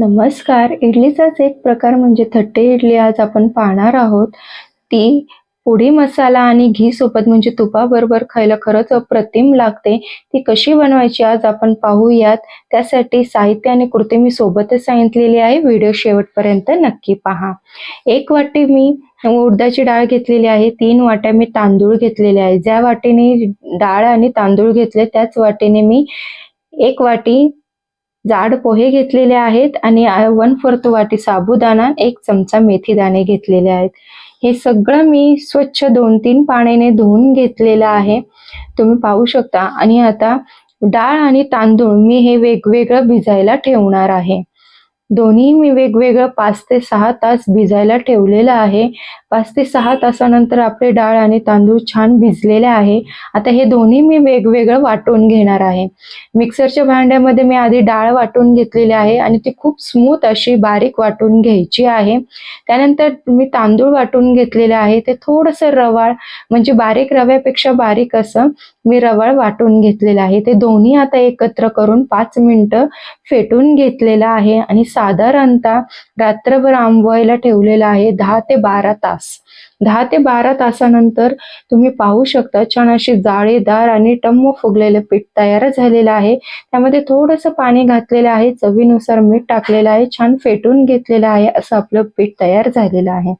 नमस्कार. इडलीचाच एक प्रकार म्हणजे थट्टे इडली आज आपण पाहणार आहोत. ती पुडी मसाला आणि घी सोबत म्हणजे तुपाबरोबर खायला खरंच अप्रतिम लागते. ती कशी बनवायची आज आपण पाहूयात. त्यासाठी साहित्य आणि कृती मी सोबतच सांगितलेली आहे. व्हिडिओ शेवटपर्यंत नक्की पहा. एक वाटी मी उडदाची डाळ घेतलेली आहे. तीन वाट्या मी तांदूळ घेतलेले आहे. ज्या वाटीने डाळ आणि तांदूळ घेतले त्याच वाटीने मी एक वाटी जाड पोहे घेतलेले आहेत आणि वन फोर्थ वाटी साबुदाणा एक चमचा मेथी दाणे घेतलेले आहेत. हे सगळं मी स्वच्छ दोन तीन पाण्याने धुवून घेतलेलं आहे. तुम्ही पाहू शकता. आणि आता डाळ आणि तांदूळ मी हे वेगवेगळं भिजायला ठेवणार आहे. दोन्ही मी वेगवेगळं पाच ते सहा तास भिजायला ठेवलेलं आहे. पाच ते सहा तासानंतर आपले डाळ आणि तांदूळ छान भिजलेले आहे. आता हे दोन्ही मी वेगवेगळं वाटून घेणार आहे. मिक्सरच्या भांड्यामध्ये मी आधी डाळ वाटून घेतलेली आहे आणि ती खूप स्मूथ अशी बारीक वाटून घ्यायची आहे. त्यानंतर मी तांदूळ वाटून घेतलेले आहे. ते थोडंसं रवाळ म्हणजे बारीक रव्यापेक्षा बारीक असं मी रवाळ वाटून घेतलेलं आहे. ते दोन्ही आता एकत्र करून पाच मिनटं फेटून घेतलेलं आहे आणि साधारणतः रात्रभर आंबवायला ठेवलेलं आहे दहा ते बारा तास. दहा ते बारा तासानंतर तुम्ही पाहू शकता छान अशी जाळीदार आणि टम्म फुगलेलं पीठ तयार झालेलं आहे. त्यामध्ये थोडंसं पाणी घातलेलं आहे चवीनुसार मीठ टाकलेलं आहे छान फेटून घेतलेलं आहे असं आपलं पीठ तयार झालेलं आहे.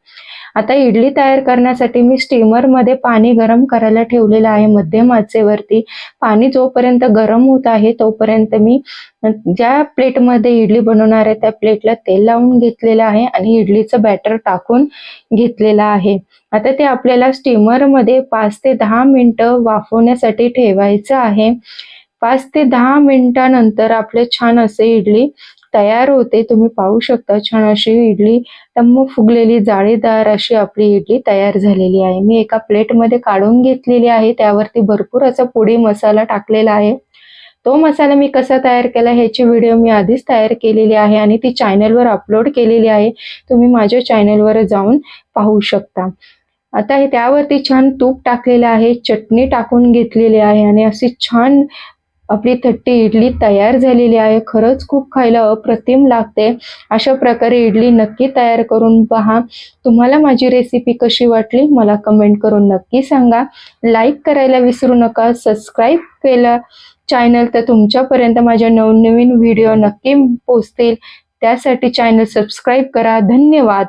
आता इडली तयार करण्यासाठी मी स्टीमरमध्ये पाणी गरम करायला ठेवलेलं आहे. मध्यम आचेवरती पाणी जोपर्यंत गरम होत आहे तोपर्यंत मी ज्या प्लेटमध्ये इडली बनवणार आहे त्या प्लेटला तेल लावून घेतलेलं आहे आणि इडलीचं बॅटर टाकून घेतलेलं आहे. आता ते आपल्याला स्टीमरमध्ये पाच ते दहा मिनटं वाफवण्यासाठी ठेवायचं आहे. पाच ते दहा मिनिटानंतर आपले छान असे इडली तयार होते. तुम्ही पाहू शकता छान अशी इडली तम्म फुगलेली जाळीदार अशी आपली इडली तयार झालेली आहे. मी एका प्लेटमध्ये काढून घेतलेली आहे. त्यावरती भरपूर असा पोळी मसाला टाकलेला आहे. तो मसाला मी कसा तयार केला ह्याची व्हिडिओ मी आधीच तयार केलेली आहे आणि ती चॅनलवर अपलोड केलेली आहे. तुम्ही माझ्या चॅनलवर जाऊन पाहू शकता. आता हे त्यावरती छान तूप टाकलेलं आहे चटणी टाकून घेतलेली आहे आणि अशी छान आपली थट्टी इडली तयार झालेली आहे. खरंच खूप खायला अप्रतिम लागते. अशा प्रकारे इडली नक्की तयार करून पहा. तुम्हाला माझी रेसिपी कशी वाटली मला कमेंट करून नक्की सांगा. लाईक करायला विसरू नका. सबस्क्राईब केलं. चॅनल तर तुमच्यापर्यंत माझ्या नवनवीन व्हिडिओ नक्की पोचतील. त्यासाठी चॅनल सबस्क्राईब करा. धन्यवाद.